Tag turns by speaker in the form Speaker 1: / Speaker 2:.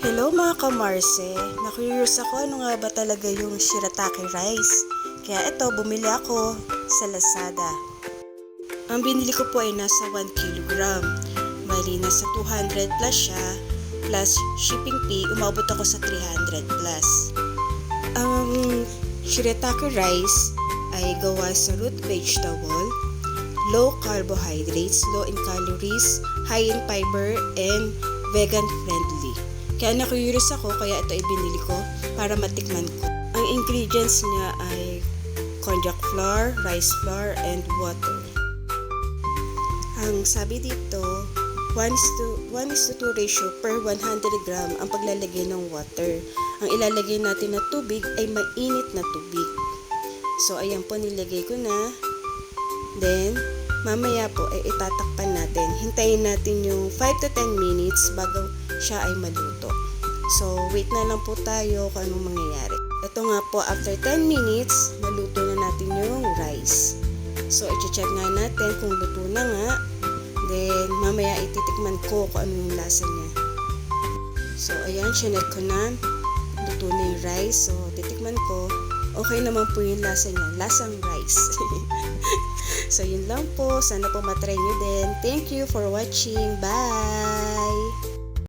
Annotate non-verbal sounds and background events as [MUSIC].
Speaker 1: Hello mga kamarse, na-curious ako ano nga ba talaga yung shirataki rice. Kaya ito, bumili ako sa Lazada. Ang binili ko po ay nasa 1 kilogram. Bali, nasa 200 plus siya, plus shipping fee, umabot ako sa 300 plus. Ang shirataki rice ay gawa sa root vegetable, low carbohydrates, low in calories, high in fiber, and vegan friendly. Kaya na-curious ako, kaya ito ibinili ko para matikman ko. Ang ingredients niya ay konjac flour, rice flour, and water. Ang sabi dito, 1 is to 1 is to 2 ratio per 100 gram ang paglalagay ng water. Ang ilalagay natin na tubig ay mainit na tubig. So, ayan po, nilagay ko na. Then, mamaya po ay itatakpan natin. Hintayin natin yung 5 to 10 minutes bago siya ay maluto. So, wait na lang po tayo kung anong mangyayari. Ito nga po, after 10 minutes, maluto na natin yung rice. So, i-check nga natin kung luto na nga. Then, mamaya ititikman ko kung ano yung lasa niya. So, ayan, chinek ko na. Luto na yung rice. So, titikman ko. Okay naman po yung lasa niya. Lasang rice. [LAUGHS] so, yun lang po. Sana po matry nyo din. Thank you for watching. Bye!